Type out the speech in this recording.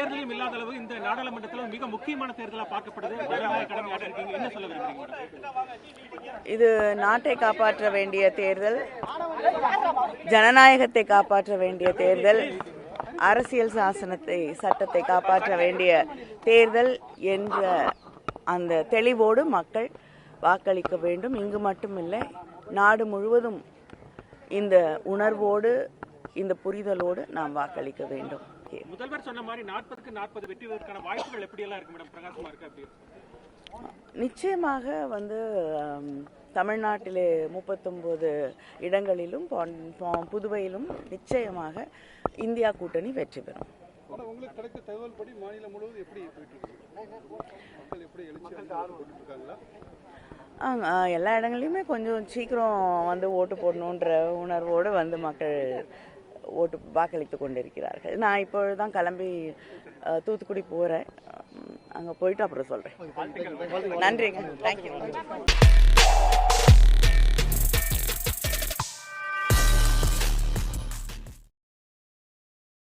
தேர்தலும் இல்லாத அளவு இந்த நாடாளுமன்றத்தில் மிக முக்கியமான தேர்தலாக பார்க்கப்படுது. என்ன சொல்ல விரும்புறீங்க? இது நாட்டை காப்பாற்ற வேண்டிய தேர்தல் ஜனநாயகத்தை காப்பாற்ற வேண்டிய தேர்தல் அரசியல் சாசனத்தை சட்டத்தை காப்பாற்ற வேண்டிய தேர்தல் என்ற அந்த தெளிவோடு மக்கள் வாக்களிக்க வேண்டும். இங்கு மட்டுமில்லை நாடு முழுவதும் இந்த உணர்வோடு இந்த புரிதலோடு நாம் வாக்களிக்க வேண்டும். முதல்வர் சொன்ன மாதிரி நாற்பதுக்கு நாற்பது வெற்றி பெறுவதற்கான வாய்ப்புகள் எப்படி எல்லாம் இருக்கு மேடம்? பிரகாசமா இருக்கு அப்படி. நிச்சயமாக வந்து தமிழ்நாட்டிலே முப்பத்தொம்போது இடங்களிலும் புதுவையிலும் நிச்சயமாக இந்தியா கூட்டணி வெற்றி பெறும். ஆனா உங்களுக்கு கிடைத்த தகவல் படி மாநிலம் முழுவதும் எப்படி போயிட்டு இருக்கு? மக்கள் எப்படி எழுச்சியாக போட்டுட்டு இருக்காங்களா ஆ, ஆ, எல்லா இடங்கள்லையுமே கொஞ்சம் சீக்கிரம் வந்து ஓட்டு போடணுன்ற உணர்வோடு வந்து மக்கள் ஓட்டு வாக்களித்து கொண்டிருக்கிறார்கள் நான் இப்பொழுது தான் கிளம்பி தூத்துக்குடி போகிறேன் அங்கே போயிட்டு அப்புறம் சொல்கிறேன் நன்றிங்க. தேங்க்யூ